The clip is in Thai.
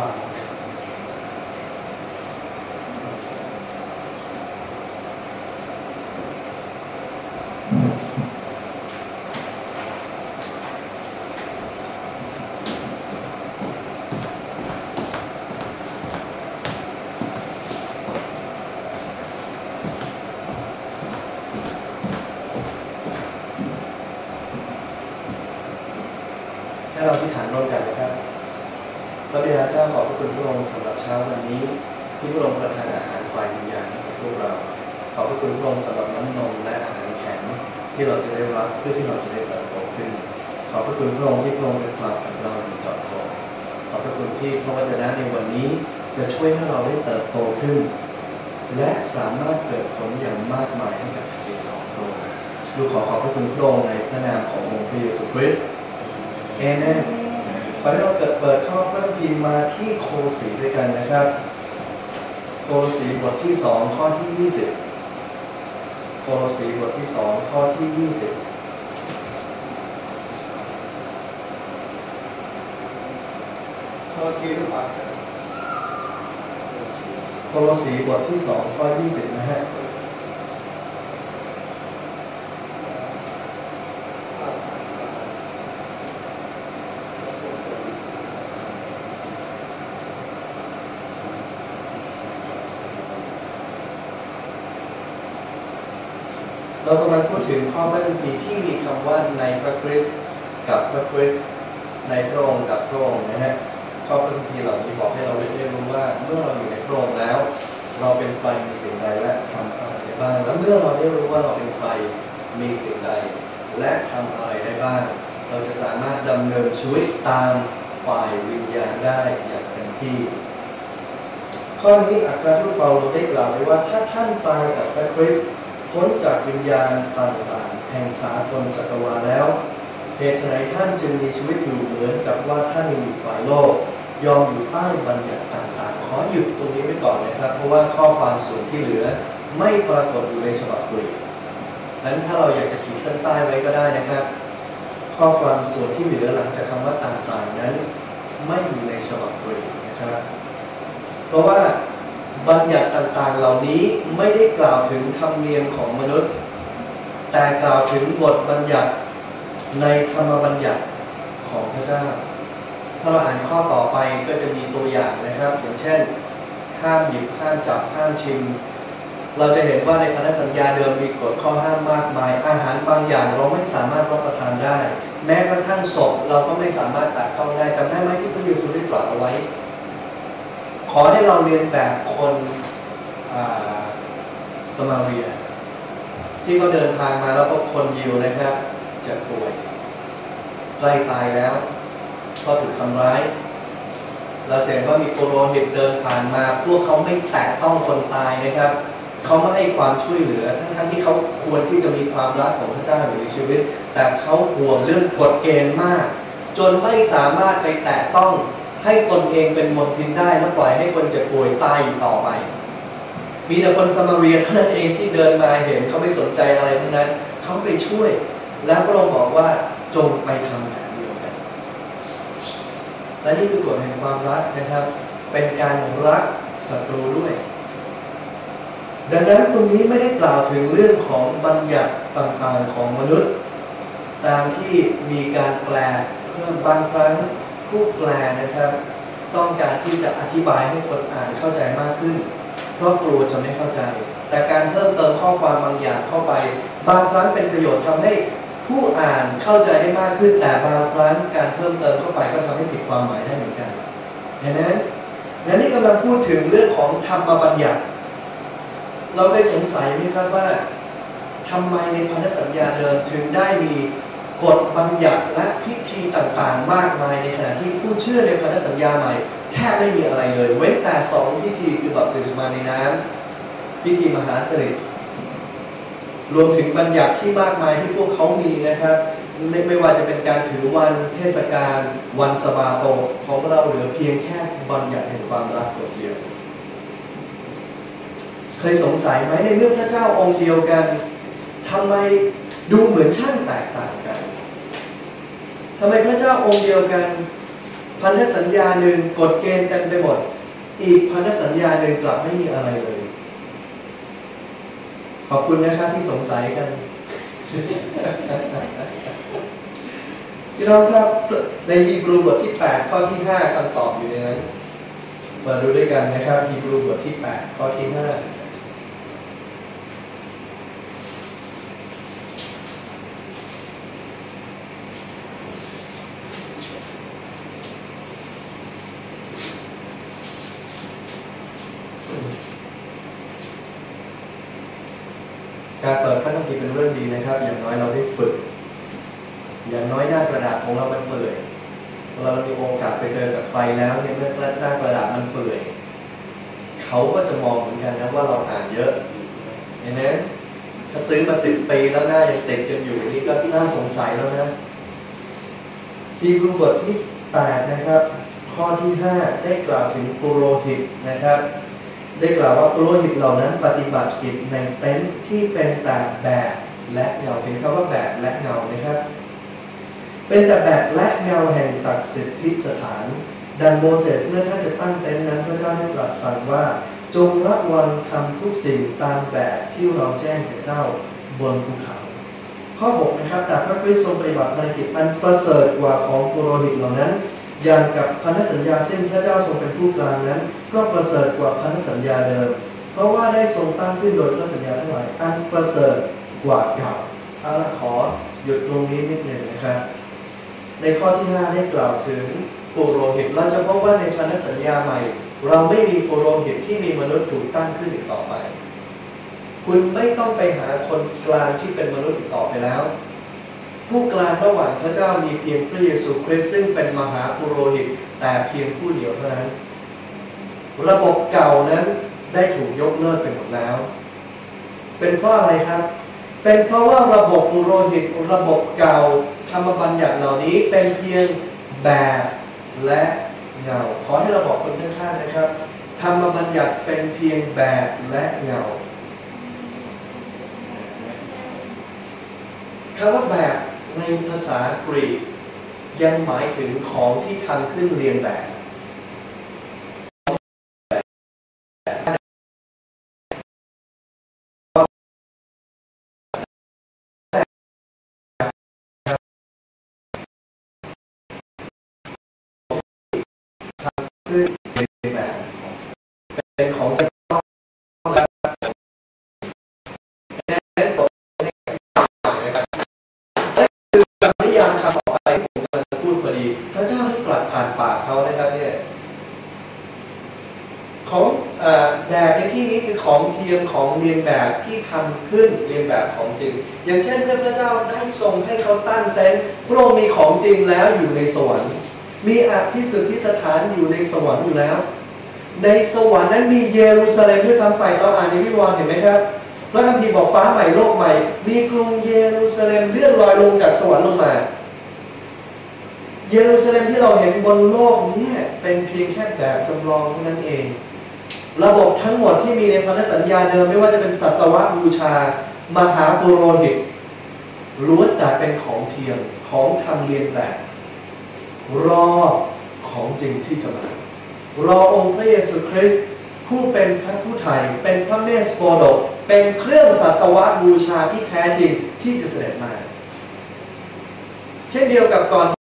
มาให้เราที่ฐานร่วมกันนะครับ พระบิดาเจ้าขอบพระคุณพระองค์สำหรับเช้าวันนี้ ที่พระองค์ประทานอาหารฝ่ายวิญญาณให้กับพวกเรา ขอบพระคุณพระองค์สำหรับน้ำนมและอาหารแข็งที่เราจะได้รับเพื่อที่เราจะได้เติบโตขึ้น ขอบพระคุณพระองค์ที่พระองค์จะกล่าวกับเราอย่างเจาะจงขอบพระคุณที่พระวจนะในวันนี้จะช่วยให้เราได้เติบโตขึ้น และสามารถเกิดผลอย่างมากมายให้กับชีวิตของพระองค์ดูขอขอบพระคุณพระองค์ในพระนามขององค์พระเยซูคริสต์เอเมน ขอให้เราเกิดเปิดข้อพระคัมภีร์มาที่โคสีด้วยกันนะครับ โคสีบทที่สองข้อที่ยี่สิบโคสีบทที่สองข้อที่ยี่สิบข้อที่รู้ปักโคโลสีบทที่สองข้อยี่สิบนะฮะ เรากำลังพูดถึงข้อพระคัมภีร์ที่มีคำว่าในพระคริสต์กับพระคริสต์ในพระองค์กับพระองค์นะฮะข้อพระคัมภีร์เหล่านี้บอกให้เราได้รู้ว่าเมื่อเราอยู่ในพระองค์แล้ว เราเป็นใครมีสิ่งใดและทำอะไรได้บ้าง แล้วเมื่อเราได้รู้ว่าเราเป็นใครมีสิ่งใด และทำอะไรได้บ้าง เราจะสามารถดำเนินชีวิตตามฝ่ายวิญญาณได้อย่างเต็มที่ข้อนี้อัครทูตเปาโลได้กล่าวไว้ว่าถ้าท่านตายกับพระคริสต์ พ้นจากวิญญาณต่างๆแห่งสากลจักรวาลแล้วเหตุไฉนท่านจึงมีชีวิตอยู่เหมือนกับว่าท่านอยู่ฝ่ายโลก ยอมอยู่ใต้บัญญัติต่างๆ ขอหยุดตรงนี้ไว้ก่อนนะครับ เพราะว่าข้อความส่วนที่เหลือไม่ปรากฏอยู่ในฉบับกรีกนั้นถ้าเราอยากจะขีดเส้นใต้ไว้ก็ได้นะครับ ข้อความส่วนที่เหลือหลังจากคำว่าต่างๆนั้น ไม่อยู่ในฉบับกรีกนะครับ เพราะว่าางๆเหล่านี้ไม่ได้กล่าวถึงธรรมเนียมของมนุษย์ แต่กล่าวถึงบทบัญญัติในธรรมบัญญัติของพระเจ้า ถ้าเราอ่านข้อต่อไปก็จะมีตัวอย่างนะครับ อย่างเช่น ห้ามหยิบห้ามจับห้ามชิม เราจะเห็นว่าในพันธสัญญาเดิมมีกฎข้อห้ามมากมาย อาหารบางอย่างเราไม่สามารถรับประทานได้ แม้กระทั่งศพเราก็ไม่สามารถแตะต้องได้จำได้ไหมที่พระเยซูได้ตรัสเอาไว้ ขอให้เราเรียนแบบคน สมาเรีย ที่เขาเดินทางมาแล้วก็คนยิวนะครับเจะป่วยใกล้ตายแล้วก็ถูกทำร้าย เราเห็นว่ามีโปโรหิตเดินผ่านมา พวกเขาไม่แตะต้องคนตายนะครับเขาไม่ให้ความช่วยเหลือ ทั้งๆที่เขาควรที่จะมีความรักของพระเจ้าอยู่ในชีวิต แต่เขาห่วงเรื่องกฎเกณฑ์มาก จนไม่สามารถไปแตะต้องให้ตนเองเป็นมนทินได้ และปล่อยให้คนเจ็บป่วยตายอยู่ต่อไป มีแต่คนสมาเรียเท่านั้นเองที่เดินมาเห็นเขาไม่สนใจอะไรทั้งนั้น เขาไปช่วย แล้วพระองค์บอกว่าจงไปทำแบบเดียวกัน และนี่คือกฎแห่งความรักนะครับ เป็นการรักศัตรูด้วย ดังนั้นตรงนี้ไม่ได้กล่าวถึงเรื่องของบัญญัติต่างๆของมนุษย์ ตามที่มีการแปลเพิ่มบางครั้งผู้แปลนะครับ ต้องการที่จะอธิบายให้คนอ่านเข้าใจมากขึ้น เพราะกลัวจะไม่เข้าใจ แต่การเพิ่มเติมข้อความบางอย่างเข้าไป บางครั้งเป็นประโยชน์ทำให้ผู้อ่านเข้าใจได้มากขึ้น แต่บางครั้งการเพิ่มเติมเข้าไปก็ทำให้ผิดความหมายได้เหมือนกันเห็นไหมงั้นนี่กำลังพูดถึงเรื่องของธรรมบัญญัติ เราเคยสงสัยไหมครับว่าทำไมในพันธสัญญาเดิมถึงได้มี กฎบัญญัติและพิธีต่างๆ มากมายในขณะที่ผู้เชื่อในพันธสัญญาใหม่แทบไม่มีอะไรเลย เว้นแต่สองพิธีคือบัพติศมาในน้ำพิธีมหาสนิรวมถึงบัญญัติที่มากมายที่พวกเขามีนะครับ ไม่ไม่ว่าจะเป็นการถือวันเทศกาลวันสบาโตของเราเหลือเพียงแค่บัญญัติแห่งความรักตัวเดียวเคยสงสัยไหมในเมื่องพระเจ้าองค์เดียวกันทำไมดูเหมือนช่างแตกต่างกัน ทำไมพระเจ้าองค์เดียวกัน พันธสัญญาหนึ่งกฎเกณฑ์เต็มไปหมด อีกพันธสัญญาหนึ่งกลับไม่มีอะไรเลย ขอบคุณนะครับที่สงสัยกันพี่น้องครับในฮีบรูบทที่ 8 ข้อที่ 5คำตอบอยู่ในนั้น มาดูด้วยกันนะครับฮีบรูบทที่ 8 ข้อที่ 5 การเปิดพระคัมภีร์เป็นเรื่องดีนะครับ อย่างน้อยเราได้ฝึก อย่างน้อยหน้ากระดาษของเรามันเปื่อยเรามีโอกาสไปเจอกับใครแล้วเนี่ยเมื่อหน้ากระดาษมันเปื่อยเขาก็จะมองเหมือนกันนะว่าเราอ่านเยอะเห็นไหมถ้าซื้อมาสิบปีแล้วหน้ายังติดกันอยู่นี่ก็น่าสงสัยแล้วนะฮีบรูบทที่แปดนะครับ ข้อที่ห้าได้กล่าวถึงปุโรหิตนะครับ ได้กล่าวว่าปุโรหิตเหล่านั้นปฏิบัติกิจในเต็นท์ที่เป็นแต่แบบและเงาเป็นคำว่าแบบและเงานะครับ เป็นแต่แบบและเงาแห่งศักดิ์สิทธิสถาน ดังโมเสสเมื่อท่านจะตั้งเต็นท์นั้นพระเจ้าได้ตรัสสั่งว่าจงระวังทำทุกสิ่งตามแบบที่เราแจ้งแก่เจ้าบนภูเขาข้อ6นะครับแต่พระคริสต์ทรงปฏิบัติภารกิจอันประเสริฐกว่าของปุโรหิตเหล่านั้น อย่างกับพันธสัญญาซึ่งพระเจ้าทรงเป็นผู้กลางนั้น ก็ประเสริฐกว่าพันธสัญญาเดิม เพราะว่าได้ทรงตั้งขึ้นโดยพระสัญญาทั้งหลายอันประเสริฐกว่าเก่าอาละขอหยุดตรงนี้นิดหนึ่งนะครับในข้อที่ 5 ได้กล่าวถึงปุโรหิตเราจะพบว่าในพันธสัญญาใหม่ เราไม่มีปุโรหิตที่มีมนุษย์ถูกตั้งขึ้นอีกต่อไป คุณไม่ต้องไปหาคนกลางที่เป็นมนุษย์อีกต่อไปแล้ว ผู้กลางระหว่างพระเจ้ามีเพียงพระเยซูคริสต์ซึ่งเป็นมหาปุโรหิตแต่เพียงผู้เดียวเท่านั้น ระบบเก่านั้นได้ถูกยกเลิกไปหมดแล้ว เป็นเพราะอะไรครับ เป็นเพราะว่าระบบปุโรหิตระบบเก่าธรรมบัญญัติเหล่านี้เป็นเพียงแบบและเงาขอให้เราบอกคนข้างๆนะครับธรรมบัญญัติเป็นเพียงแบบและเงาคำว่าแบบ ในภาษากรีกยังหมายถึงของที่ทำขึ้นเรียนแบบขึ้นในแบบเป็นของ ของเทียมของเรียนแบบที่ทำขึ้นเรียนแบบของจริง อย่างเช่นเมื่อพระเจ้าได้ทรงให้เขาตั้งเต็นท์พระองค์มีของจริงแล้วอยู่ในสวรรค์ มีอภิสุทธิสถานอยู่ในสวรรค์อยู่แล้ว ในสวรรค์นั้นมีเยรูซาเล็มด้วยซ้ำไปเราอ่านในวิวรณ์เห็นไหมครับพระคัมภีร์บอกฟ้าใหม่โลกใหม่ มีกรุงเยรูซาเล็มเลื่อนลอยลงจากสวรรค์ลงมา เยรูซาเล็มที่เราเห็นบนโลกนี้เป็นเพียงแค่แบบจำลองเท่านั้นเอง ระบบทั้งหมดที่มีในพันธสัญญาเดิมไม่ว่าจะเป็นสัตวบูชา มหาปุโรหิตล้วนแต่เป็นของเทียมของทำเรียนแบบรอของจริงที่จะมารอองค์พระเยซูคริสต์ผู้เป็นพระผู้ไทยเป็นพระเมสโปโดเป็นเครื่องสัตวบูชาที่แท้จริงที่จะเสด็จมา เช่นเดียวกับก่อน